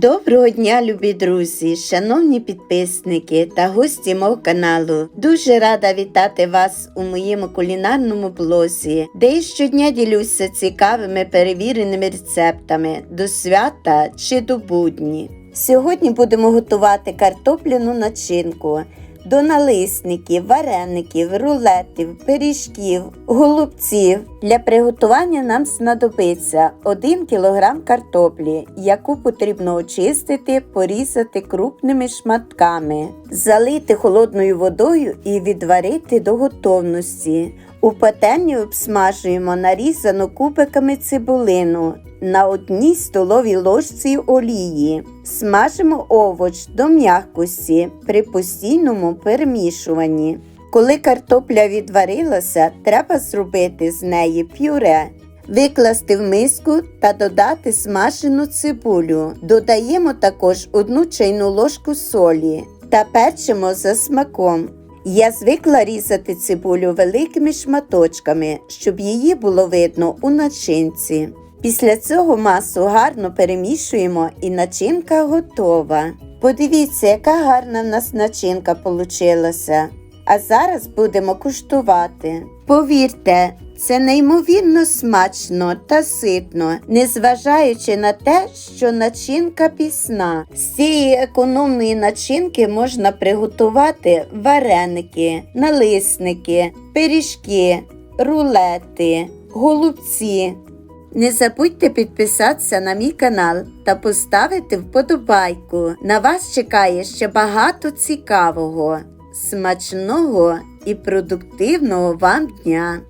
Доброго дня, любі друзі, шановні підписники та гості мого каналу. Дуже рада вітати вас у моєму кулінарному блозі, де я щодня ділюся цікавими перевіреними рецептами до свята чи до будні. Сьогодні будемо готувати картопляну начинку. До налисників, вареників, рулетів, пиріжків, голубців. Для приготування нам знадобиться 1 кг картоплі, яку потрібно очистити, порізати крупними шматками, залити холодною водою і відварити до готовності. У пательні обсмажуємо нарізану кубиками цибулину на одній столовій ложці олії. Смажимо овоч до м'якості при постійному перемішуванні. Коли картопля відварилася, треба зробити з неї пюре. Викласти в миску та додати смажену цибулю. Додаємо також одну чайну ложку солі та печемо за смаком. Я звикла різати цибулю великими шматочками, щоб її було видно у начинці. Після цього масу гарно перемішуємо і начинка готова. Подивіться, яка гарна в нас начинка получилася. А зараз будемо куштувати. Повірте, це неймовірно смачно та ситно, незважаючи на те, що начинка пісна. З цієї економної начинки можна приготувати вареники, налисники, пиріжки, рулети, голубці. Не забудьте підписатися на мій канал та поставити вподобайку. На вас чекає ще багато цікавого, смачного і продуктивного вам дня!